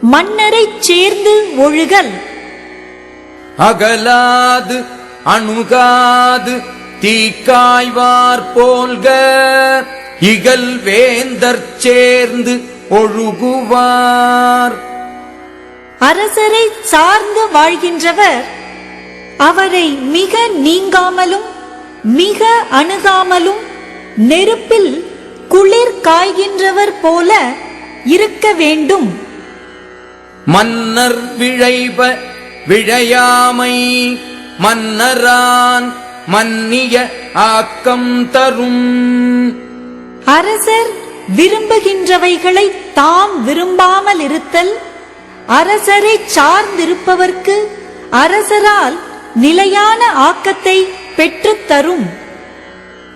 மன்னரைச் சேர்ந்து ஒழுகல். அகலாது அணுகாது தீக்காய்வார் போல்க இகல் வேந்தற் சேர்ந்து ஒழுகுவார். அரசரை சார்ந்து வாழ்கின்றவர். அவரை மிக நீங்காமலும் மிக அணுகாமலும் நெருப்பில் குளிர் காய்கின்றவர் போல இருக்க வேண்டும். மன்னர் விழைப விழையாமை மன்னரான் மன்னிய ஆக்கம் தரும். அரசர் விரும்புகின்றவைகளை தாம் விரும்பாமல் இருத்தல் அரசரை சார்ந்திருப்பவர்க்கு அரசரால் நிலையான ஆக்கத்தை பெற்றுத் தரும்.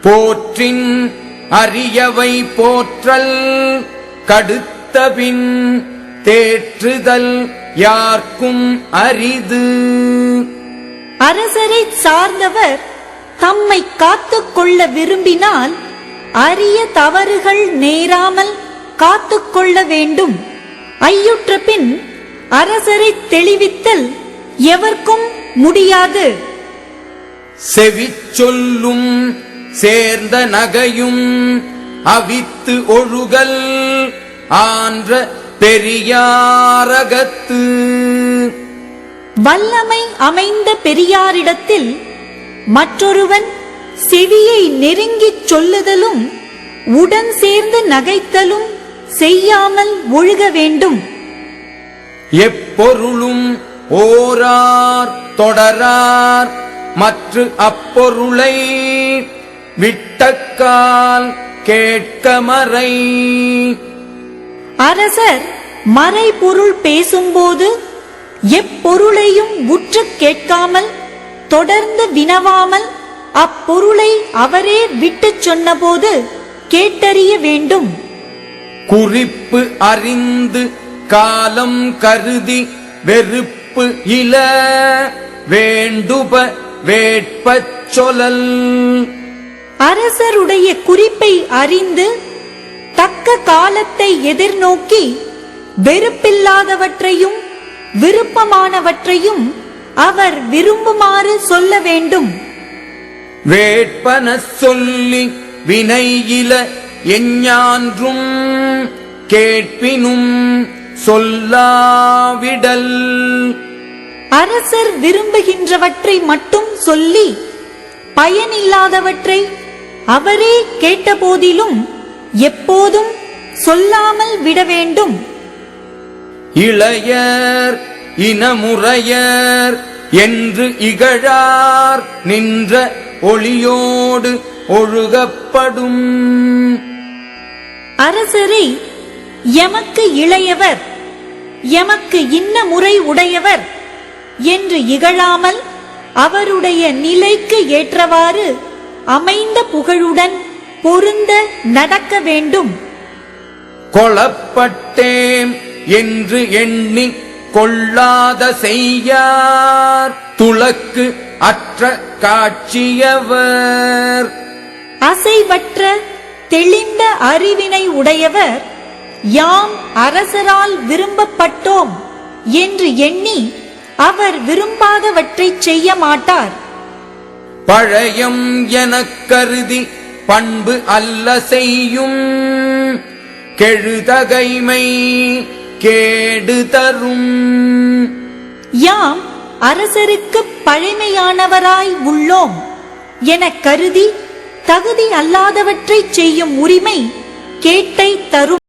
போற்றின் அரியவை போற்றல் கடுத்தபின் தேற்றுதல் யார்க்கும் அரிது. அரசரை சார்ந்தவர் தம்மை காத்துக் கொள்ள விரும்பினால் அரிய தவறுகள் நேராமல் காத்துக் கொள்ள வேண்டும். ஐயுற்ற பின் அரசரை தெளிவித்தல் எவர்க்கும் முடியாது. செவிச் சொல்லும் சேர்ந்த நகையும் அவித்து ஒழுகல் ஆன்ற பெரியாரகத்து. வல்லமை அமைந்த பெரியாரிடத்தில் மற்றொருவன் செவியை நெருங்கிச் சொல்லுதலும் உடன் சேர்ந்து நகைத்தலும் செய்யாமல் ஒழுக வேண்டும். எப்பொருளும் ஓரார் தொடரார் மற்ற அப்பொருளை விட்டக்கால் கேட்கமறை அரசர் மறைபொருள் பேசும்போது எப்பொருளையும் உற்று கேட்காமல் தொடர்ந்து வினவாமல் அப்பொருளை அவரே விட்டுச் சொன்னபோது கேட்டறிய வேண்டும். குறிப்பு அறிந்து காலம் கருதி வெறுப்பு இல வேண்டுப வேட்பச் சொலல் அரசருடைய குறிப்பை அறிந்து தக்க காலத்தை எதிர்நோக்கி வெறுப்பில்லாதவற்றையும் விருப்பமானவற்றையும் அவர் விரும்புமாறு சொல்ல வேண்டும். வேட்பன சொல்லி வினையில எஞ்ஞான்றும் கேட்பினும் சொல்லாவிடல். அரசர் விரும்புகின்றவற்றை மட்டும் சொல்லி பயனில்லாதவற்றை அவரே கேட்டபோதிலும் எப்போதும் சொல்லாமல் விட வேண்டும். இளையர் இனமுறையர் என்று இகழார் நின்ற ஒளியோடு ஒழுகப்படும். அரசரை எமக்கு இளையவர் எமக்கு இன்ன முறை உடையவர் என்று இகழாமல் அவருடைய நிலைக்கு ஏற்றவாறு அமைந்த புகழுடன் பொருந்த நடக்க வேண்டும். கொளப்பட்டேம் என்று எண்ணி கொள்ளாத செய்யார். துளக்கு அற்ற காட்சியவர். அசைவற்ற தெளிந்த அறிவினை உடையவர். யாம் அரசரால் விரும்பப்பட்டோம் என்று எண்ணி அவர் விரும்பாதவற்றைச் செய்ய மாட்டார். பழையம் எனக் கருதி பண்பு அல்ல செய்யும். கெழுதகைமை கேடு தரும். யாம் அரசருக்கு பழைமையானவராய் உள்ளோம் என கருதி தகுதி அல்லாதவற்றைச் செய்யும் உரிமை கேட்டை தரும்.